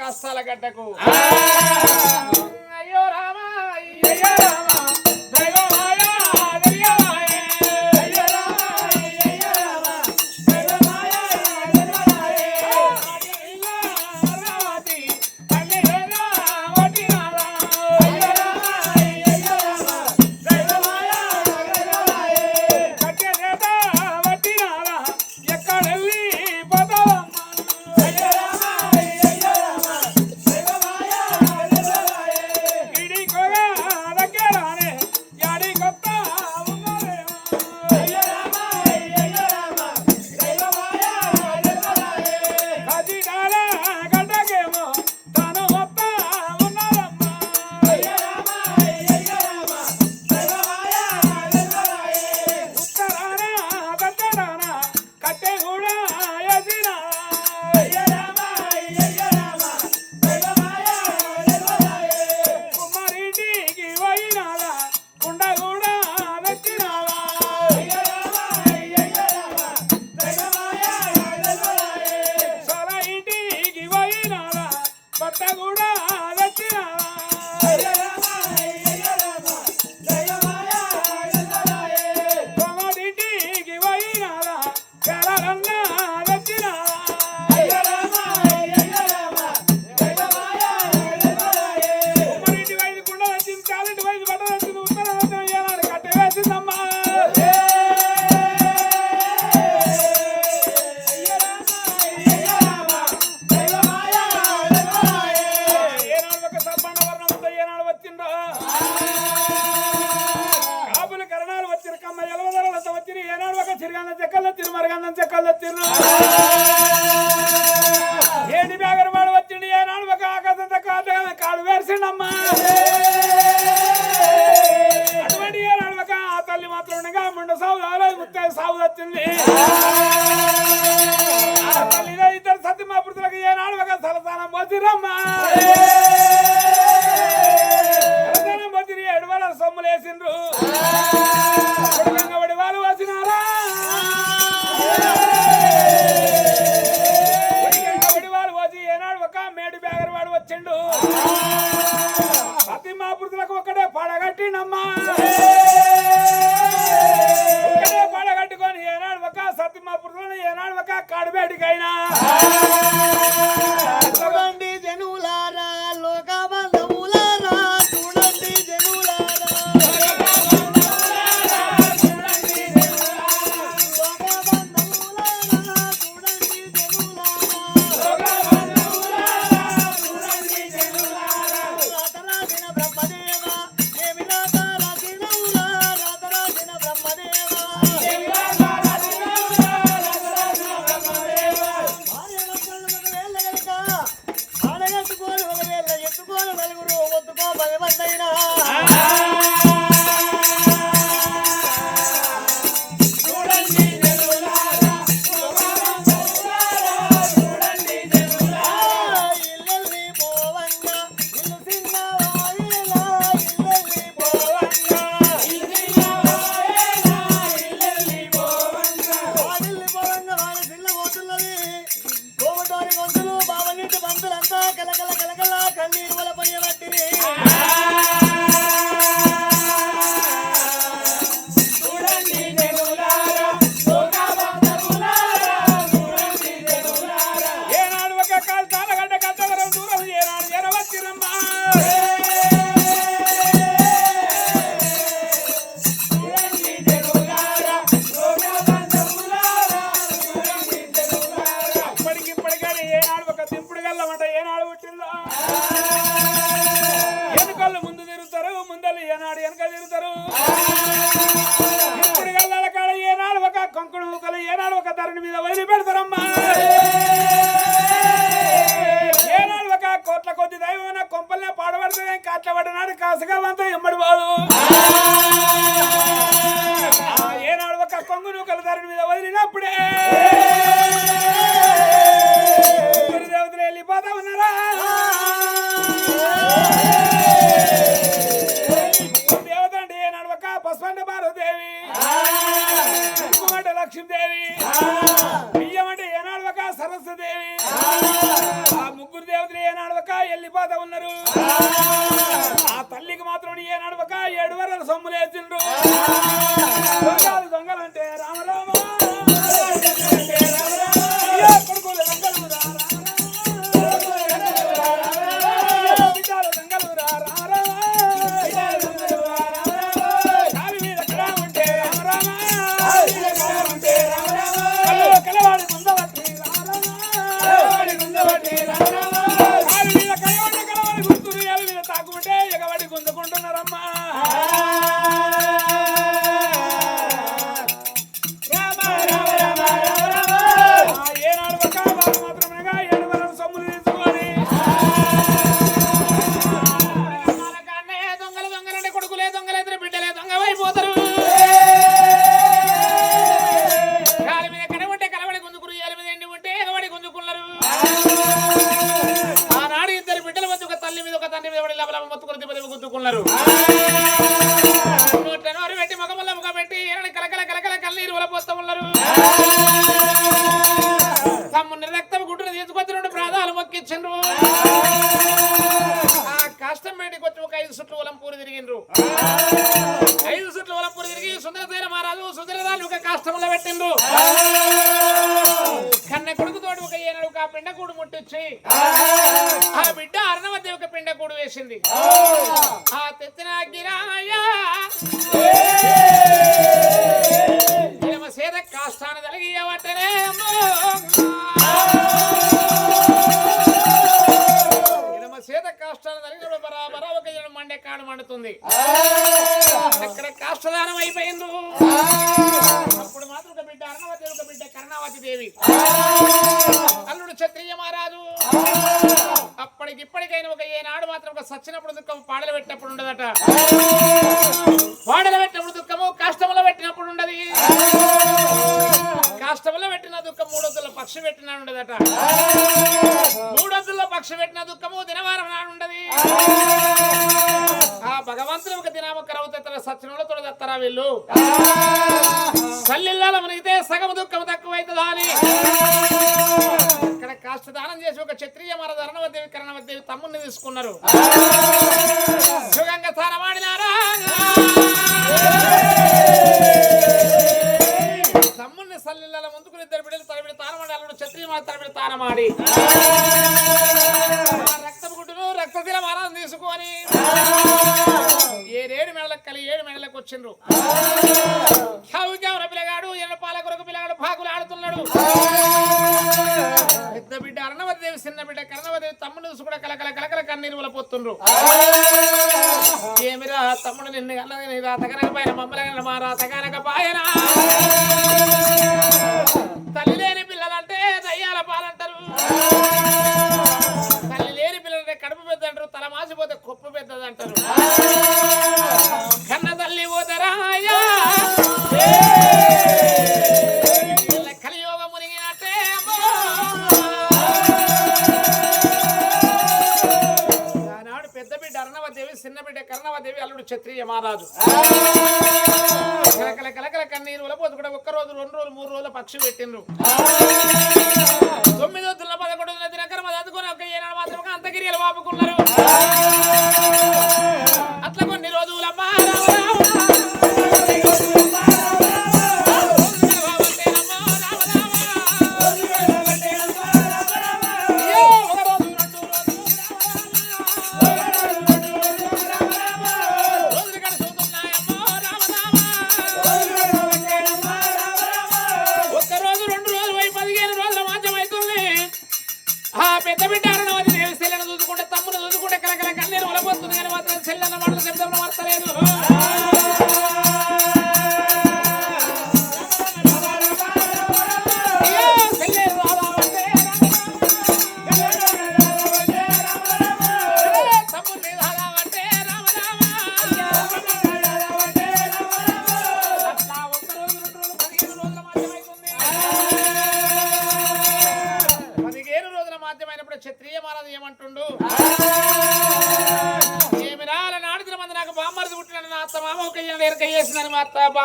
కష్టాల గడ్డకు. అయ్యో రామా అయ్యో రామా. కట్టినమ్మా ఒక్కడే పడగట్టుకొని ఏనాడు ఒక సత్యమాపురంలో ఏనాడు ఒక కడబేటికైనా కష్టం బయటికి వచ్చి ఒక ఐదు సుట్లు వలంపూరి తిరిగిండ్రు. ఐదు సుట్లు వలంపూరి తిరిగి సుందరతైన మహారాజు సుందరరాజు ఒక కష్టంలో పెట్టిండ్రు. కన్న కొడుకుతోటి ఒక ఏనాడు ఒక పిండ కూడు ముట్టించి ఆ బిడ్డ అర్ణవతి ఒక పిండ కూడు వేసింది. ఆ తెచ్చిన గిరా సేద కాష్టాన్ని ఒక మండే కాడు మండుతుంది. అక్కడ కాష్టదానం అయిపోయింది? అప్పుడు మాత్రం ఒక బిడ్డ అర్ణవతి ఒక బిడ్డ కర్ణావతి దేవి. అల్లుడు క్షత్రియ మహారాజు. అప్పటికి ఇప్పటికైనా ఒక ఏనాడు మాత్రం ఒక సచ్చినప్పుడు దుఃఖం పాడలు పెట్టినప్పుడు ఉండదట. పాడలు పెట్టినప్పుడు దుఃఖము కష్టములు పెట్టినప్పుడు ఉండదు. కష్టములో పెట్టిన దుఃఖం మూడొద్దుల పక్షి పెట్టిన ఉండదట. మూడొద్దుల్లో పక్షి పెట్టిన దుఃఖము దినవారం నాడుండది ఆ భగవంతుడు ఒక దినామ కరవు తెత్తర సత్యనంలో తొడగత్తరా వీళ్ళు? కళ్ళిల్లాల మునిగితే సగం దుఃఖం తక్కువైతుందా అని ఇక్కడ కాస్త దానం చేసి ఒక క్షత్రియ మర ధరణవదేవి కరణవదేవి తమ్ముడిని తీసుకున్నారు. సుగంగా స్థానమాడినారా సల్లిళ్ళ ముందుకు ఇద్దరు బిడ్డలు తలబిడి తానమాడి అల్లుడు క్షత్రియ మాత తలబిడి తానమాడి రక్తం గుడ్డును రక్తశిల మరం తీసుకొని ఏడేడు మెడలకు కలిగి ఏడు మెడలకు వచ్చిండ్రు. పిల్లగాడు ఎన్న పాలకొరకు పిల్లగాడు పాకులు ఆడుతున్నాడు. పెద్ద బిడ్డ అరణవదేవి చిన్న బిడ్డ కరణవదేవి తమ్ముడు చూసి కూడా కలకల కలకల కన్నీరు వలపోతుండ్రు ఏమిరా తమ్ముడు నిన్ను అన్నది నీ రాత కనక పైన మమ్మల్ని మా రాత కనక పాయన? తల్లి లేని పిల్లలంటే దయ్యాల పాలంటారు. తల్లి లేని పిల్లలంటే కడుపు పెద్ద అంటారు తల మాసిపోతే కుప్ప పెద్దది అంటారు కన్న తల్లి కలియోగం కర్ణవదేవి అల్లుడు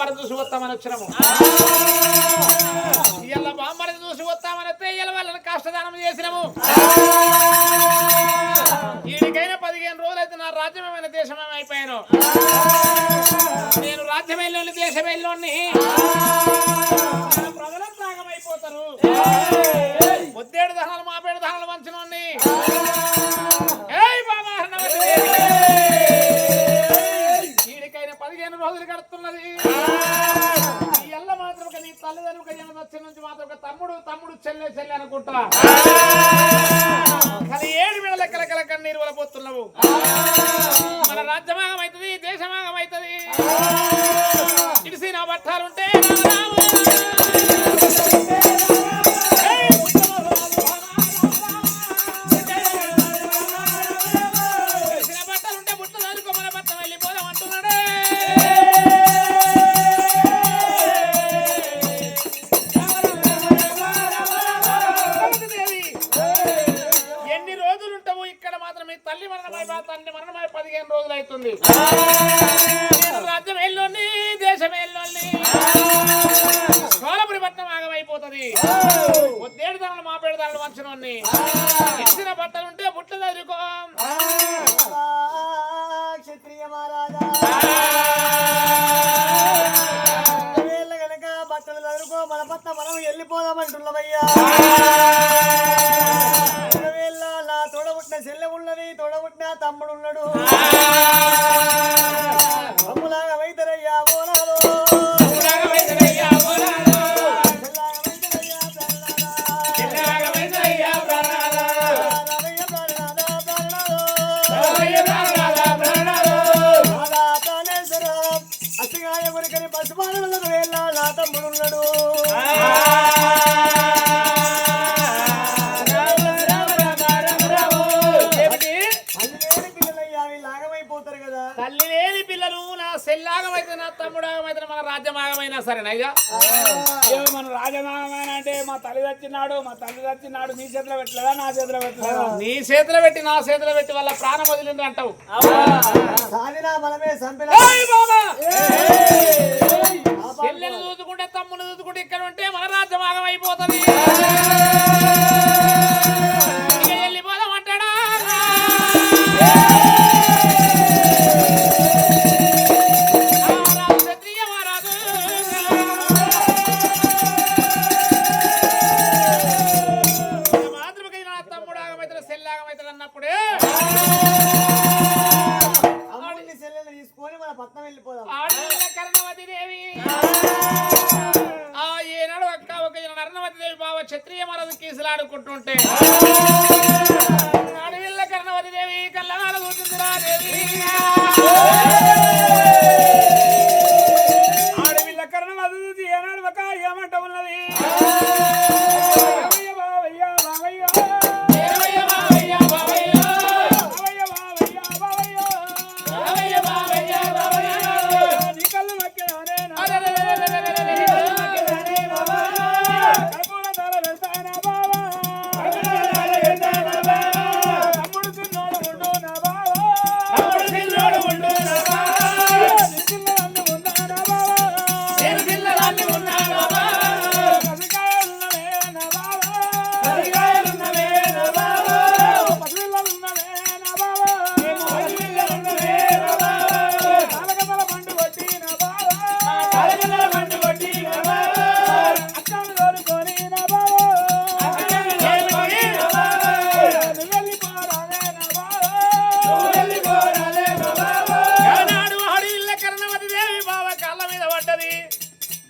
బామ్మరిది చూసి వస్తామని వచ్చినాము ఇలా బామ్మరిది చూసి వస్తామని వస్తే ఇలా వాళ్ళని కాష్టదానం చేసినాము. ఈడికైనా పదిహేను రోజులైతే నా రాజ్యమేమైన దేశమేమి అయిపోయాను నేను రాజ్యమేలోని దేశమేలోని మాత్రం ఒక తమ్ముడు తమ్ముడు చెల్లె చెల్లె అనుకుంటా. కానీ ఏడు వేల లెక్కల కల కన్నీరు వలపోతున్నావు. తల్లి మరణమై మా తండ్రి మరణమై పదిహేను రోజులు అవుతుంది పుట్టిన చెల్లె ఉన్నది తొడ పుట్టిన తమ్ముడు ఉన్నాడు. అమ్ములాగా వైతరయ్యా పోనాలో పశుపాలన తమ్ముడున్నాడు తల్లి లేని పిల్లలు నా సెల్లాగమైతే నా తమ్ముడాగమైతే మన రాజ్యమాగమైనా సరేనయ్యా ఏమో మన రాజమామైన అంటే మా తల్లి చచ్చినాడు మా తల్లి చచ్చినాడు నీ చేతిలో పెట్టలేదా నా చేతిలో పెట్టలేదా? నీ చేతిలో పెట్టి నా చేతిలో పెట్టి వాళ్ళ ప్రాణం వదిలింది అంటావు. మనమే చూసుకుంటే తమ్ముని చూసుకుంటే ఇక్కడ ఉంటే మన రాజ్యమాగం అయిపోతుంది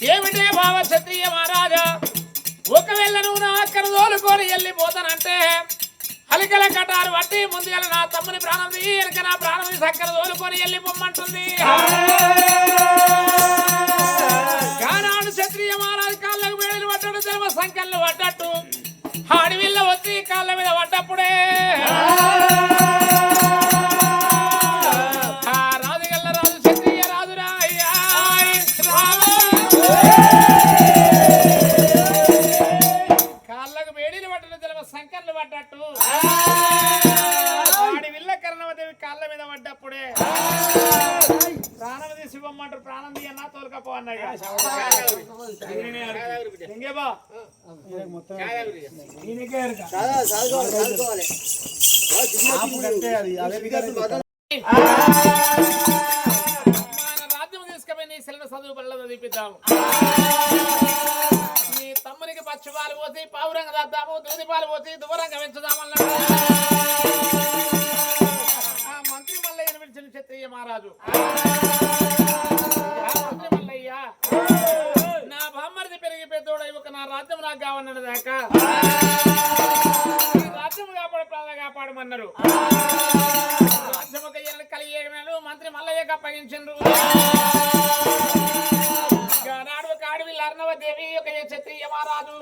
ఏమిటే భావ క్షత్రియ మహారాజా? ఒకవేళ నువ్వు నా అక్కను తోలుకొని వెళ్ళిపోతానంటే అలికల కటారు పట్టి ముందుగా నా తమ్ముని ప్రాణం తీ నా ప్రాణం సక్కర అక్కన తోలుకొని వెళ్ళిపోమ్మంటుంది కానాడు క్షత్రియ మహారాజు కాళ్ళకు వేడలు పడ్డాడు ధర్మ సంఖ్యలు పడ్డట్టు అడవిల్ల వచ్చి కాళ్ళ మీద పడ్డప్పుడే. మన రాజ్యం తీసుకుపోయి నీ సెలవు చదువు పనులు చదివిద్దాము నీ తమ్మునికి పచ్చి పాలు పోసి పావురంగా దాద్దాము దూది పాలు పోసి దూరంగా పెంచుదామన్నాడు. ఆ మంత్రి మల్లయ్యను పిలిచిన క్షత్రియ మహారాజు. మంత్రి మల్లయ్య. నా రాజ్యం నాకు కావన్నది దాకా. రాజ్యం కాపాడు ప్రాణ కాపాడమన్నారు. రాజ్యం ఒక కలిగేగనలు మంత్రి మల్లయ్యకు అప్పగించిండ్రు. నాడు ఒక అడవి అర్ణవ దేవి ఒక క్షత్రియ మహారాజు.